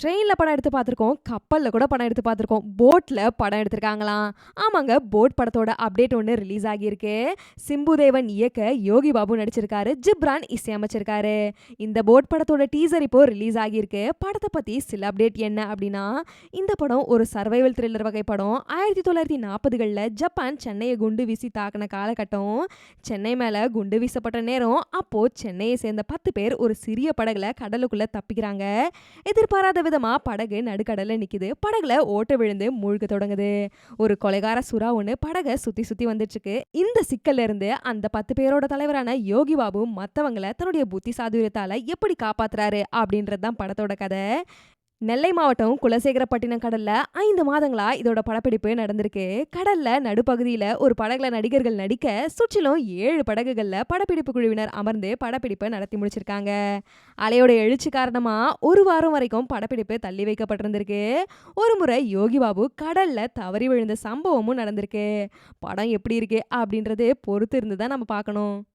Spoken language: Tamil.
ட்ரெயின்ல படம் எடுத்து பார்த்துருக்கோம். கப்பல்ல கூட படம் எடுத்து பார்த்துருக்கோம். போட்ல படம் எடுத்திருக்காங்களாம். ஆமாங்க, போட் படத்தோட அப்டேட் ஒன்று ரிலீஸ் ஆகியிருக்கு. சிம்புதேவன் இயக்க யோகி பாபு நடிச்சிருக்காரு. ஜிப்ரான் இசையமைச்சிருக்காரு. இந்த போட் படத்தோட டீசர் இப்போ ரிலீஸ் ஆகியிருக்கு. படத்தை பத்தி சில அப்டேட் என்ன அப்படின்னா இந்த படம் ஒரு சர்வைவல் த்ரில்லர் வகை படம். 1940கள்ல ஜப்பான் சென்னையை குண்டு வீசி தாக்குன காலகட்டம். சென்னை மேல குண்டு வீசப்பட்ட நேரம். அப்போ சென்னையை சேர்ந்த 10 பேர் ஒரு சிறிய படகுல கடலுக்குள்ள தப்பிக்கிறாங்க. எதிர்பாராத விதமா படகு நடுக்கடல்ல நிக்குது. படகுல ஓட்டை விழுந்து மூழ்க தொடங்குது. ஒரு கொலைகார சுறா ஒன்று படகை சுத்தி சுத்தி வந்துட்டுருக்கு. இந்த சிக்கல்ல இருந்து அந்த 10 பேரோட தலைவரான யோகி பாபு மத்தவங்களை தன்னுடைய புத்தி சாதுரியத்தால எப்படி காப்பாத்துறாரு அப்படின்றது தான் படத்தோட கதை. நெல்லை மாவட்டம் குலசேகரப்பட்டினம் கடல்ல ஐந்து மாதங்களா இதோட படப்பிடிப்பு நடந்திருக்கு. கடல்ல நடுப்பகுதியில ஒரு படகுல நடிகர்கள் நடிக்க, சுற்றிலும் ஏழு படகுகள்ல படப்பிடிப்பு குழுவினர் அமர்ந்து படப்பிடிப்ப நடத்தி முடிச்சிருக்காங்க. அலையோட எழுச்சி காரணமா ஒரு வாரம் வரைக்கும் படப்பிடிப்பு தள்ளி வைக்கப்பட்டிருந்திருக்கு. ஒருமுறை யோகி பாபு கடல்ல தவறி விழுந்த சம்பவமும் நடந்திருக்கு. படம் எப்படி இருக்கு அப்படின்றது பொறுத்து இருந்து தான் நம்ம பார்க்கணும்.